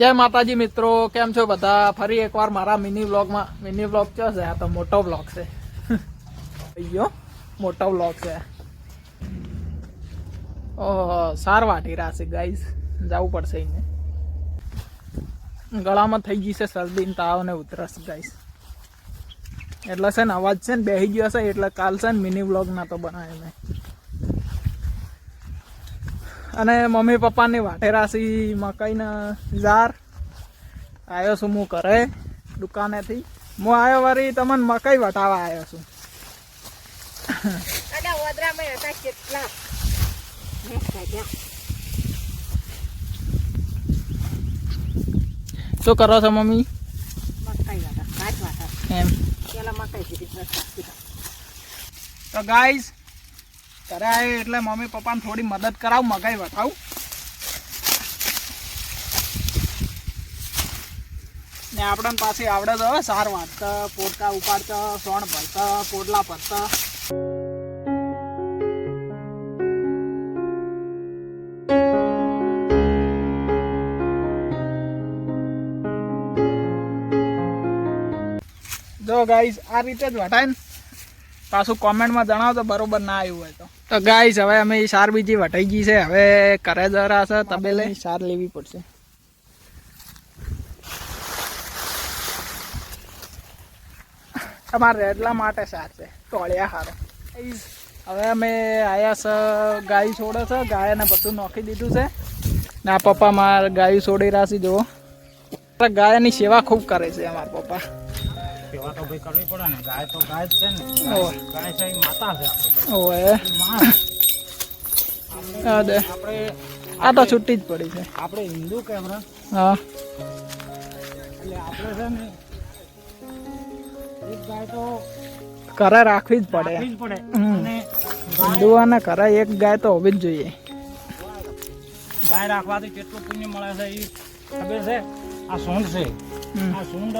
જય માતાજી મિત્રો, કેમ છો બધા? ફરી એકવાર મારા મિની વ્લોગમાં મિની વ્લોગ છે આ તો મોટો વ્લોગ છે. અયો મોટો વ્લોગ છે. ઓહો, સાર વાટી છે ગાઈઝ જવું પડશે એને. ગળામાં થઈ ગઈ છે શરદી તાવ ને ઉતરસ ગાઈઝ એટલે છે ને, અવાજ છે ને બેસી ગયો છે, એટલે કાલ છે ને મિની વ્લોગ ના તો બનાવે મેં. અને મમ્મી પપ્પાની વાટેરાસી મકાઈના ઝાર. આવ્યો છું હું ઘરે દુકાનેથી. હું આવ્યો વળી તમને મકાઈ વટાવા આવ્યો છું. શું કરો છો મમ્મી? એમ. તો ગાઈઝ આવ્યો એટલે મમ્મી પપ્પાને થોડી મદદ કરાવું મગાઈ વટાવું ને આપણને પાછી આવડે તો સાર વાંચતા પોટકા ઉપાડતા, સોણ ભરતા, પોટલા ભરતા. જો ગાઈઝ આ રીતે જ વટાય ને. પાછું કોમેન્ટમાં જણાવો તો બરોબર ના આવ્યું હોય તો. તો ગાઈસ હવે અમે સાર બીજી વટાઈ ગઈ છે. હવે કરે જરા છે તબેલે. સાર લેવી પડશે. તમારે એટલા માટે સાર છે. ટોળિયા સારો હવે અમે આયા છે ગાય છોડે છે. ગાયને બધું નોખી દીધું છે. ને આ પપ્પા મારા ગાયું છોડી રહ્યા છે જુઓ. ગાયની સેવા ખૂબ કરે છે અમારા પપ્પા. સેવા તો ભાઈ કરવી પડે ને ગાય તો ગાય જ છે ને. ગાય છે માતા છે આપણે. આપણે આ તો છૂટી જ પડી છે. આપણે હિન્દુ કેમરા હા. એટલે આપણે છે ને એક ગાય તો ઘરે રાખવી જ પડે. હિન્દુઓને ઘરે એક ગાય તો હોવી જ જોઈએ. ગાય રાખવાથી કેટલું પુણ્ય મળે છે એ ખબર છે? આ સૂંઢ છે. આ સૂંઢ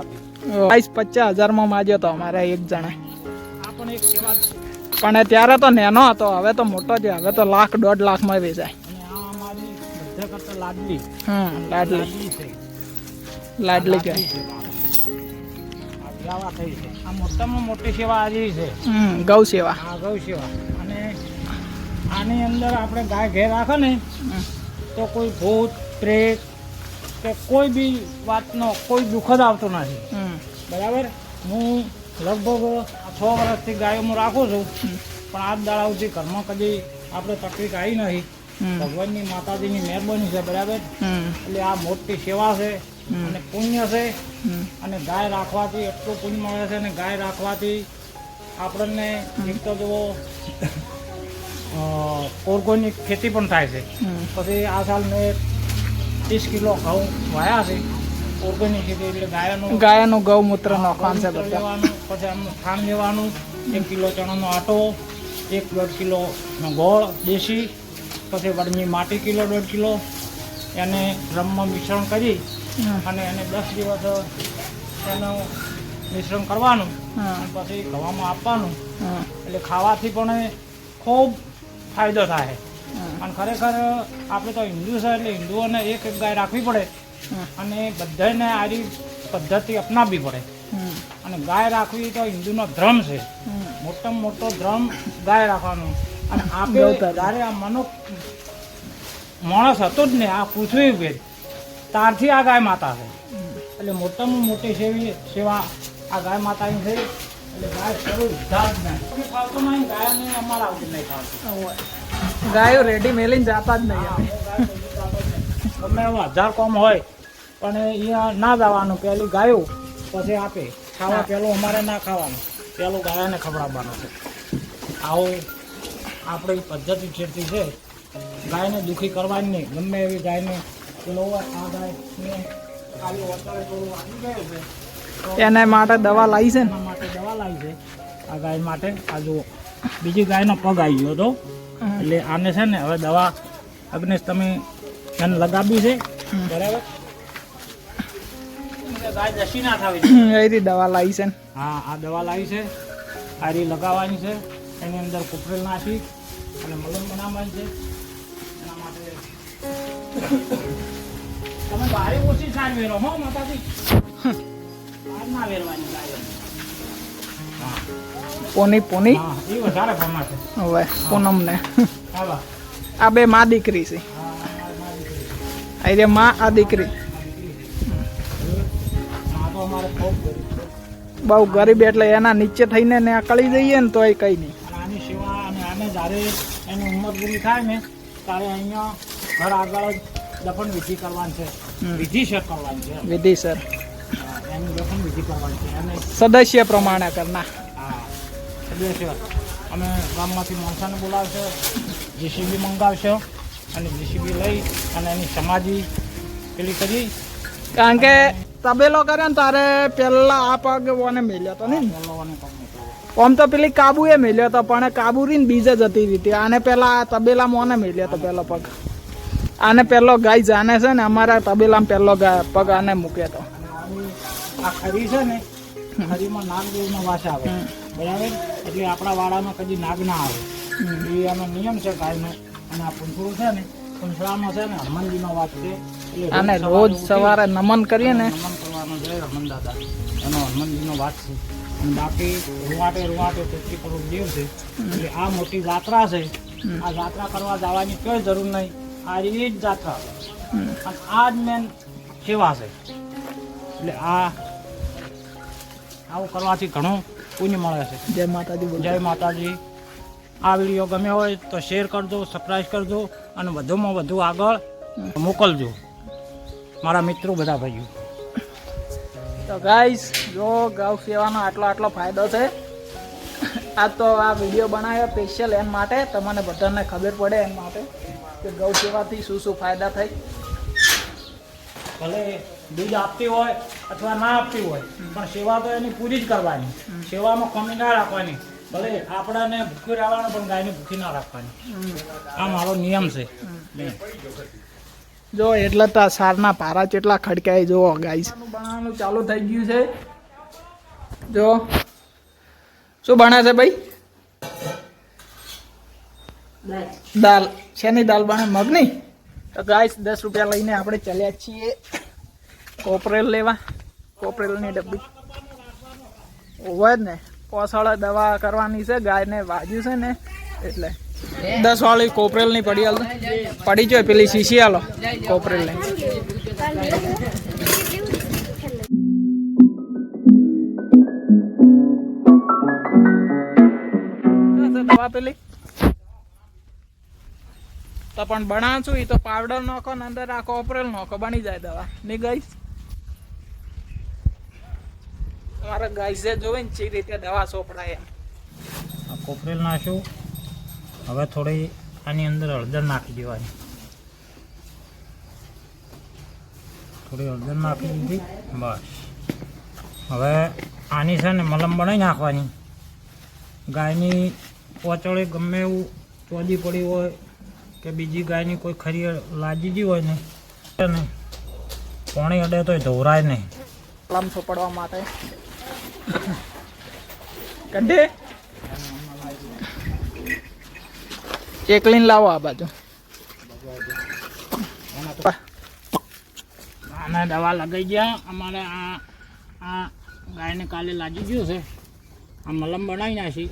આપી. પચાસ હજારમાં માજ્યો તો અમારે એક જણા. પણ ત્યારે તો નેનો હતો હવે તો મોટો છે હવે તો લાખ દોઢ લાખમાં વેચાય. લાડલી. હમ લાડલી. લાડલી કે આ સેવા થઈ છે. આ મોટામાં મોટી સેવા આજે છે. ગૌ સેવા. હા ગૌ સેવા. અને આની અંદર આપણે ગાય ઘેર રાખે ને તો કોઈ ભૂત પ્રેત કે કોઈ બી વાતનો કોઈ દુઃખદ આવતો નથી. બરાબર? હું લગભગ છ વર્ષથી ગાયો હું રાખું છું. પણ આજ દાડા સુધી ઘરમાં કદી આપણે તકલીફ આવી નહીં. ભગવાનની માતાજીની મહેરબાની છે બરાબર? એટલે આ મોટી સેવા છે અને પુણ્ય છે. અને ગાય રાખવાથી એટલું પુણ્ય મળે છે અને ગાય રાખવાથી આપણને એક તો જુઓ ઓર્ગોનિક ખેતી પણ થાય છે. પછી આ સાલ મેં ત્રીસ કિલો ઘઉં વાયા છે ઓર્ગેનિક એટલે ગાયનું ગાયનું ગૌમૂત્ર નાખવાનું છે બધા. પછી આમનું ખાંડ લેવાનું એક કિલો ચણાનો આટો એક દોઢ કિલો ગોળ દેશી પછી વડની માટી કિલો દોઢ કિલો એને ડ્રમમાં મિશ્રણ કરી અને એને દસ દિવસ એનું મિશ્રણ કરવાનું પછી ગવામાં આપવાનું. એટલે ખાવાથી પણ ખૂબ ફાયદો થાય. અને ખરેખર આપણે તો હિન્દુ છે એટલે હિન્દુઓને એક એક ગાય રાખવી પડે અને બધાને આરી પદ્ધતિ અપનાવવી પડે. અને ગાય રાખવી તો હિન્દુનો ધર્મ છે. મોટામાં મોટો ધર્મ ગાય રાખવાનો. અને આપણે. જ્યારે આ મનો માણસ હતો જ ને આ પૃથ્વી ઉપર ત્યારથી આ ગાય માતા છે. એટલે મોટામાં મોટી સેવી સેવા આ ગાય માતાની છે. એટલે ગાય શરૂ ઉદ્ધાર જ નહીં. ફાવતું નહીં ગાયને અમારે આવતી નહીં ફાવતું. ગાયો રેડી મેલીને જાતા જ નહીં ગમે એવો હજાર કોમ હોય પણ અહીંયા ના જવાનું પેલી ગાયો પછી આપે. ખાવા પેલું અમારે ના ખાવાનું. પેલું ગાયાને ખવડાવવાનું છે. આવું આપણી પદ્ધતિ ખેતી છે ગાયને દુઃખી કરવાની નહીં. ગમે એવી ગાયને પેલો આ ગાયને ખાલી અત્યારે થોડું આવી ગયું છે એને માટે દવા લાવી છે ને. એના માટે દવા લાવી છે આ ગાય માટે. આ જુઓ બીજી ગાયનો પગ આવી ગયો હતો. એટલે આને છે ને હવે દવા અગ્નેશ તમે એને લગાવી છે. બરાબર? ગાય દસી ના થવી. એ દવા લાવી છે હા આ દવા લાવી છે. આ રી લગાવવાની છે. એની અંદર કુપરેલ નાખી અને મલમ બનાવવાની છે. એના માટે તમે બારી ઓછી સાર વેરો હો માતાજી. બાર ના વેરવાની ગાયો. પોની પોની? હવે પૂનમ ને આ બે મા દીકરી છે. હા મા આ દીકરી. બહુ ગરીબ એટલે એના નીચે થઈને ને કળી જઈએ ને તો એ કઈ નહીં. આની સિવાય અને આને જ્યારે એની ઉંમર પૂરી થાય ને ત્યારે અહીંયા ઘર આગળ દફન વિધિ કરવાની છે. હમ. વિધિ છે કરવાની છે. વિધિસર સદસ્ય પ્રમાણે કરના અમે ગામમાંથી માણસાને બોલાવશે જીસીબી મંગાવશે અને જીસીબી લઈ અને એની સમાધિ પેલી કરી. કારણ કે તબેલો કરે ને તારે પેલા આ પગ ઓને મેલ્યો તો ને. હતો આમ તો પેલી કાબુ એ મેલ્યો હતો પણ કાબુ રીને બીજે જતી રીતે. આને પેલા તબેલા મોને મેલ્યો હતો પેલો પગ. આને પેલો ગાય જાને છે ને અમારા તબેલામાં પેલો ગા- પગ આને મૂક્યો તો. અને આની આ ખરી છે ને ખરીમાં નાગદેવનો વાસ આવે. બરાબર? એટલે આપણા વાડામાં કદી નાગ ના આવે. એ આનો નિયમ છે ગાયનો. અને આ પૂંછડું છે ને પૂંછડામાં છે ને હનુમાનજીનો વાસ છે. એટલે રોજ સવારે નમન કરીએ ને. નમન કરવાનો છે હનુમાન દાદા. એનો હનુમાનજીનો વાત છે. અને બાકી રૂવાટે રૂવાટે તેત્રી કરોડ દેવ છે. એટલે આ મોટી જાત્રા છે. આ જાત્રા કરવા જવાની કોઈ જરૂર નહીં. આ એ જ જાત્રા અને આ જ મેન સેવા છે. એટલે આ આવું કરવાથી ઘણું પુણ્ય મળે છે. જય માતાજી જય માતાજી. આ વીડિયો ગમ્યો હોય તો શેર કરજો સબસ્ક્રાઈબ કરજો અને વધુમાં વધુ આગળ મોકલજો. મારા મિત્રો બધા ભાઈઓ. તો ગાઈસ જો ગૌ સેવાનો આટલો આટલો ફાયદો છે આ તો આ વીડિયો બનાવ્યો સ્પેશિયલ એન માટે તમને બધાને ખબર પડે એમ માટે કે ગૌ સેવાથી શું શું ફાયદા થાય. ભલે દૂધ આપતી હોય અથવા ના આપતી હોય પણ સેવા તો એની પૂરી જ કરવાની. સેવામાં કમી ના રાખવાની. ભલે આપણાને ભૂખી રહેવાનું પણ ગાયને ભૂખી ના રાખવાની. આ મારો નિયમ છે. જો એટલે તો સારના પારા ચેટલા ખડકાય જો ગાઈસ. બનાવવાનું ચાલુ થઈ ગયું છે. જો. શું બને છે ભાઈ? દાલ શેની દાલ બને? મગની? તો ગાઈસ દસ રૂપિયા લઈને આપણે ચાલ્યા છીએ કોપરેલ લેવા. કોપરેલની ડબ્બી. હોય જ ને. પોસળ દવા કરવાની છે, ગાયને વાજ્યું છે ને, એટલે. દસ વાળી કોપરેલની પડી હાલ પડી જોઈ પેલી શીશી હાલો. કોપરેલની દવા પેલી? તો પણ બનાવશું એ તો પાવડર નાખો ને અંદર આખો ઓપરેલ નાખો, બની જાય દવા. નહીં ગઈશ તમારે ગાઈસે જોવે ને જે રીતે દવા સોપડાય એમ. કોપરેલ નાખશું. હવે થોડી આની અંદર હળદર નાખી દેવાની. થોડી હળદર નાખી દીધી. બસ. હવે આની છે ને મલમ બનાવી નાખવાની. ગાયની પોચળી ગમે એવું ચોદી પડી હોય કે બીજી ગાયની કોઈ ખરી લાગી ગઈ હોય ને ને પાણી અડે તોય ધોરાય નહીં. લમ સોપડવા માટે. કંઢે એકલીન લાવો આ બાજુ. આના દવા લગાઈ ગયા. અમારે આ આ ગાયને કાલે લાગી ગયું છે. આ મલમ બનાવી નાખી.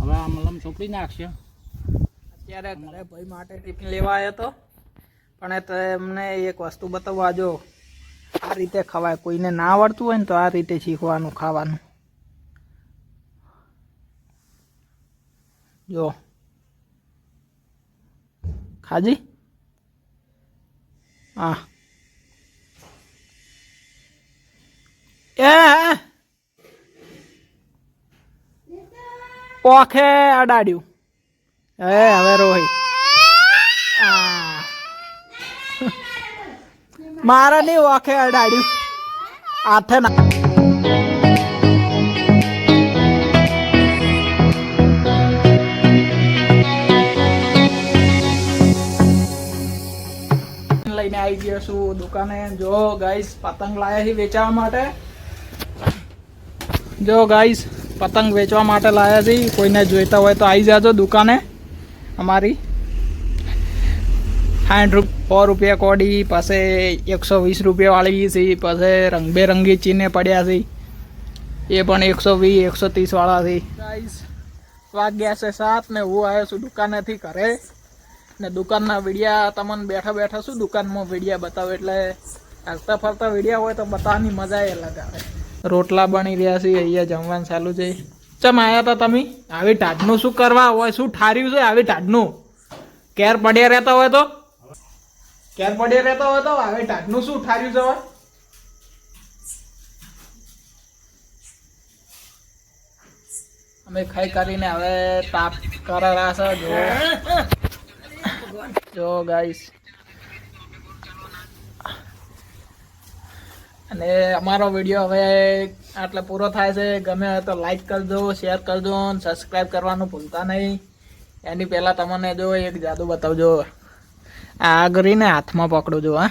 હવે આ મલમ ચોપડી નાખશે. અત્યારે ઘરે ભાઈ માટે ટિફિન લેવા આવ્યો હતો પણ એ તમને એક વસ્તુ બતાવવા જો, આ રીતે ખવાય. કોઈને ના આવડતું હોય ને તો આ રીતે શીખવાનું, ખાવાનું. જો. ખાજી? હા. એ. પોખે અડાડ્યું. હે હવે રોહિત મારા નહીં ઓખે અડાડ્યું. હાથે ના લઈને આવી ગયો છું દુકાને. જો ગાઈસ પતંગ લાયા છે વેચવા માટે. જો ગાઈસ પતંગ વેચવા માટે લાયા છે. કોઈને જોઈતા હોય તો આવી જાજો દુકાને. અમારી સાઠ રૂપ, સો રૂપિયા કોડી, પછી એકસો વીસ રૂપિયા વાળી છે, પછી રંગબેરંગી ચીને પડ્યા છે. એ પણ એકસો વીસ, એકસો ત્રીસ વાળા છે. વાગ્યા છે સાત ને હું આવ્યો છું દુકાનેથી ઘરે. ને દુકાનના વિડીયા તમને બેઠા બેઠા શું દુકાનમાં વિડીયા બતાવે? એટલે હરતા ફરતા વિડીયા હોય તો બતાવવાની મજા એ અલગ આવે. રોટલા બની રહ્યા છે, અહીંયા જમવાનું ચાલુ છે. ચમ આવ્યા હતા તમે? આવી ટાઢનું શું કરવા? હોય શું ઠાર્યું છે? આવી ટાઢનું કેર પડ્યા રહેતા હોય તો? કેર પડ્યા રહેતા હોય તો? આવી ટાઢનું શું ઠાર્યું છે હોય અમે ખાઈ કરીને હવે તાપ કરેલા છે જો જો ગાઈસ અને અમારો વીડિયો હવે આટલે પૂરો થાય છે. ગમે તો લાઈક કરજો શેર કરજો અને સબસ્ક્રાઈબ કરવાનું ભૂલતા નહીં. એની પહેલાં તમને જો એક જાદુ બતાવજો. આ આગળીને હાથમાં પકડું જો હા.